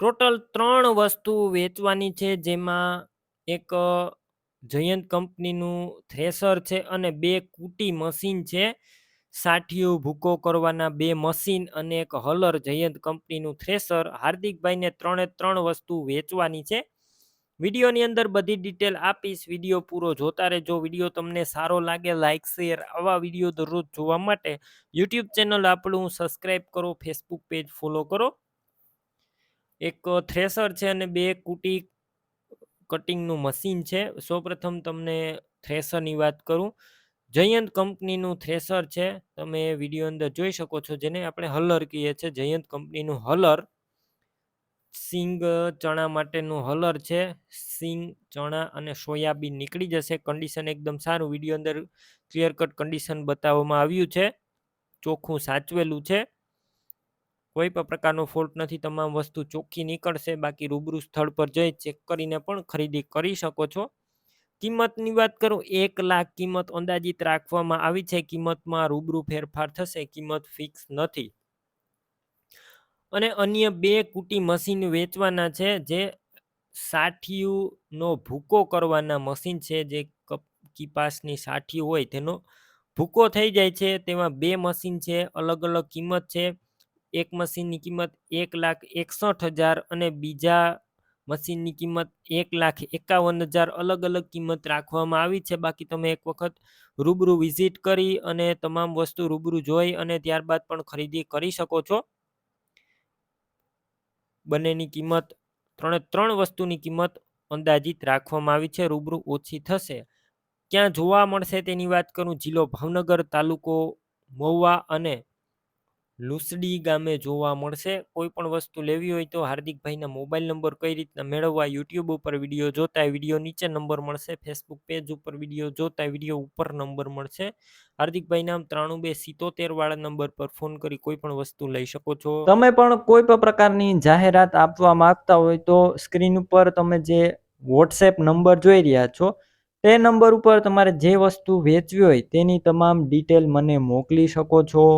Total ત્રણ વસ્તુ વેચવાની છે, જેમાં એક જયંત કંપનીનું થ્રેસર છે અને બે કૂટી મશીન છે. સાઠીઓ ભૂકો કરવાના બે મશીન અને એક હલર જયંત કંપનીનું થ્રેસર. હાર્દિકભાઈને ત્રણે ત્રણ વસ્તુ વેચવાની છે. વિડીયોની અંદર બધી ડિટેલ આપીશ. વીડિયો પૂરો જોતા રહેજો. વીડિયો તમને સારો લાગે લાઇક શેર આવા વીડિયો દરરોજ જોવા માટે યુટ્યુબ ચેનલ આપણું સબસ્ક્રાઈબ કરો ફેસબુક પેજ ફોલો કરો. એક થ્રેસર છે અને બે કુટી કટિંગનું મશીન છે. સૌપ્રથમ તમને થ્રેસરની વાત કરું. જયંત કંપનીનું થ્રેસર છે. તમે વીડિયો અંદર જોઈ શકો છો, જેને આપણે હલર કહીએ છીએ. જયંત કંપનીનું હલર સિંગ ચણા માટેનું હલર છે. સિંગ, ચણા અને સોયાબીન નીકળી જશે. કન્ડિશન એકદમ સારું. વીડિયો અંદર ક્લિયર કટ કન્ડિશન બતાવવામાં આવ્યું છે. ચોખ્ખું સાચવેલું છે. કોઈ પણ પ્રકારનો ફોલ્ટ નથી, તમામ વસ્તુ ચોખ્ખી નીકળશે, બાકી રૂબરૂ સ્થળ પર જઈ ચેક કરીને પણ ખરીદી કરી શકો છો. કિંમતની વાત કરું, એક લાખ કિંમત અંદાજિત રાખવામાં આવી છે, કિંમતમાં રૂબરૂ ફેરફાર થશે, કિંમત ફિક્સ નથી. અને અન્ય બે કુટી મશીન વેચવાના છે, જે સાઠીયુનો ભૂકો કરવાના મશીન છે, જે કપ, કીપાસની સાઠી હોય, તેનો ભૂકો થઈ જાય છે, તેમાં બે મશીન છે અલગ અલગ કિંમત છે એક મશીનની કિંમત એક લાખ એકસઠ હજાર અને બીજા મશીનની કિંમત એક લાખ એકાવન હજાર અલગ અલગ કિંમત રાખવામાં આવી છે. બાકી તમે એક વખત રૂબરૂ વિઝિટ કરી અને તમામ વસ્તુ રૂબરૂ જોઈ અને ત્યારબાદ પણ ખરીદી કરી શકો છો. બંનેની કિંમત ત્રણે ત્રણ વસ્તુની કિંમત અંદાજિત રાખવામાં આવી છે. રૂબરૂ ઓછી થશે. ક્યાં જોવા મળશે તેની વાત કરું? જિલ્લો ભાવનગર તાલુકો મહુવા અને લુસડી ગામે જોવા મળશે. કોઈ પણ વસ્તુ લેવી હોય તો હાર્દિકભાઈના મોબાઈલ નંબર કઈ રીતના મેળવવા, યુટ્યુબ ઉપર વીડિયો જોતા વીડિયો નીચે નંબર મળશે. ફેસબુક પેજ ઉપર વીડિયો જોતા વીડિયો ઉપર નંબર મળશે. હાર્દિકભાઈ નામ ત્રાણું બે સિત્તોતેર વાળા નંબર પર ફોન કરી કોઈ પણ વસ્તુ લઈ શકો છો. તમે પણ કોઈ પણ પ્રકારની જાહેરાત આપવા માંગતા હોય તો સ્ક્રીન ઉપર તમે જે વોટ્સએપ નંબર જોઈ રહ્યા છો, તે નંબર ઉપર તમારે જે વસ્તુ વેચવી હોય તેની તમામ ડિટેલ મને મોકલી શકો છો.